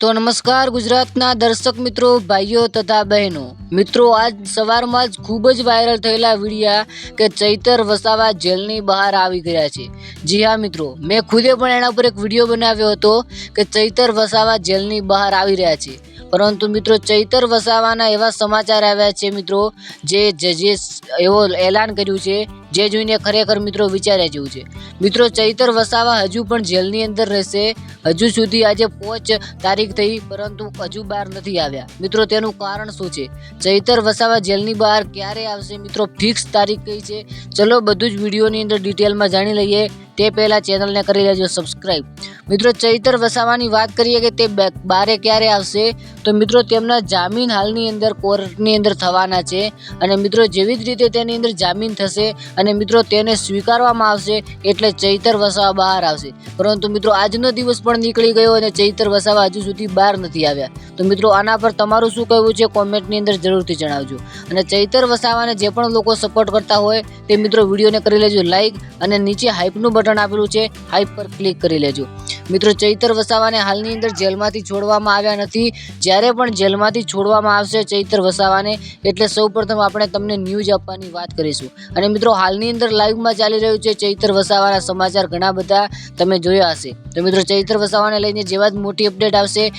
તો નમસ્કાર ગુજરાતના દર્શક મિત્રો, ભાઈઓ તથા બહેનો. મિત્રો, આજ સવારમાં જ ખૂબ જ વાયરલ થયેલા વિડીયા કે ચૈતર વસાવા જેલની બહાર આવી ગયા છે. જી હા મિત્રો, મેં ખુદે પણ એના ઉપર એક વીડિયો બનાવ્યો હતો કે ચૈતર વસાવા જેલની બહાર આવી રહ્યા છે. પરંતુ મિત્રો ચૈતર વસાવાના એવા સમાચાર આવ્યા છે મિત્રો, જે જે જે એવો એલાન કર્યું છે, જે જોઈને ખરેખર મિત્રો વિચાર્યા જેવું છે. મિત્રો ચૈતર વસાવા હજુ પણ જેલની અંદર રહેશે, હજુ સુધી આજે પોચ તારીખ થઈ, પરંતુ હજુ બહાર નથી આવ્યા. મિત્રો તેનું કારણ શું છે? ચૈતર વસાવા જેલની બહાર ક્યારે આવશે મિત્રો? ફિક્સ તારીખ કઈ છે? ચલો બધું જ વિડીયોની અંદર ડિટેલમાં જાણી લઈએ. તે પહેલાં ચેનલને કરી લેજો સબસ્ક્રાઈબ મિત્રો ચૈતર વસાવાની વાત કરીએ કે તે બારે ક્યારે આવશે? તો મિત્રો તેમના જામીન હાલની અંદર કોર્ટની અંદર થવાના છે અને મિત્રો જેવી જ રીતે તેની અંદર જામીન થશે અને મિત્રો તેને સ્વીકારવામાં આવશે એટલે ચૈતર વસાવા બહાર આવશે. પરંતુ મિત્રો આજનો દિવસ પણ નીકળી ગયો અને ચૈતર વસાવા હજુ સુધી બહાર નથી આવ્યા. તો મિત્રો આના પર તમારું શું કહેવું છે? કોમેન્ટની અંદર જરૂરથી જણાવજો. અને ચૈતર વસાવાને જે પણ લોકો સપોર્ટ કરતા હોય તે મિત્રો વિડીયોને કરી લેજો લાઈક અને નીચે હાઇપનું બટન આપેલું છે હાઇપ પર ક્લિક કરી લેજો. મિત્રો ચૈતર વસાવાને હાલની અંદર જેલમાંથી છોડવામાં આવ્યા નથી. જ્યારે પણ જેલમાંથી છોડવામાં આવશે ચૈતર વસાવાને, એટલે સૌપ્રથમ આપણે તમને ન્યૂઝ આપવાની વાત કરીશું. અને મિત્રો, હાલની અંદર લાઈવમાં ચાલી રહ્યું છે ચૈતર વસાવાના સમાચાર ઘણા બધા તમે જોયા હશે. તો મિત્રો, ચૈતર વસાવાને લઈને જેવા જ મોટી અપડેટ આવશે.